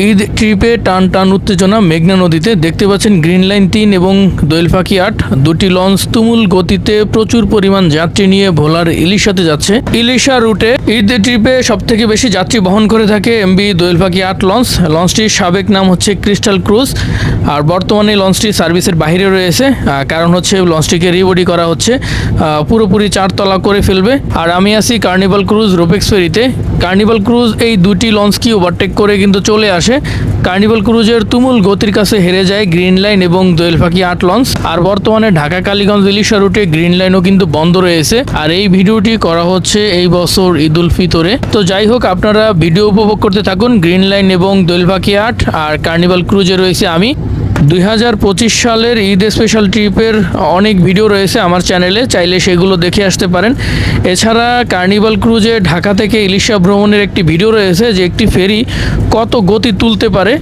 ঈদ ট্রিপে টান টান উত্তেজনা মেঘনা নদীতে। দেখতে পাচ্ছেন গ্রিন লাইন তিন এবং দোয়েল পাখি আট। দুটি লঞ্চ তুমুল গতিতে প্রচুর পরিমাণ যাত্রী নিয়ে ভোলার ইলিশাতে যাচ্ছে। ইলিশা রুটে ঈদ ট্রিপে সব থেকে বেশি যাত্রী বহন করে থাকে এমবি দোয়েল পাখি আট লঞ্চ। লঞ্চটির সাবেক নাম হচ্ছে ক্রিস্টাল ক্রুজ। আর বর্তমানে লঞ্চটি সার্ভিসের বাইরে রয়েছে। কারণ হচ্ছে লঞ্চটিকে রিবডি করা হচ্ছে। পুরোপুরি চারতলা করে ফেলবে। আর আমি আছি কার্নিভাল ক্রুজ রোপেক্স ফেরিতে। কার্নিভাল ক্রুজ এই দুটি লঞ্চকে ওভারটেক করে কিন্তু চলে আসে। কার্নিভাল ক্রুজের তুমুল গতির কাছে হেরে যায় গ্রিন লাইন এবং দোয়েল পাখি আট লঞ্চ। আর বর্তমানে ঢাকা কালীগঞ্জ ইলিশা রুটে গ্রিন লাইনও কিন্তু বন্ধ রয়েছে। আর এই ভিডিওটি করা হচ্ছে এই বছর ঈদ উল ফিতরে। তো যাই হোক, আপনারা ভিডিও উপভোগ করতে থাকুন গ্রিন লাইন এবং দোয়েল পাখি আট। আর কার্নিভাল ক্রুজে রয়েছে আমি। দুই হাজার পঁচিশ সালের ঈদ স্পেশাল ট্রিপের অনেক ভিডিও রয়েছে আমার চ্যানেলে চাইলে সেগুলো দেখে আসতে পারেন। এছাড়া কার্নিভাল ক্রুজে ঢাকা থেকে ইলিশা ভ্রমণের একটি ভিডিও রয়েছে, যে একটি ফেরি কত গতি তুলতে পারে।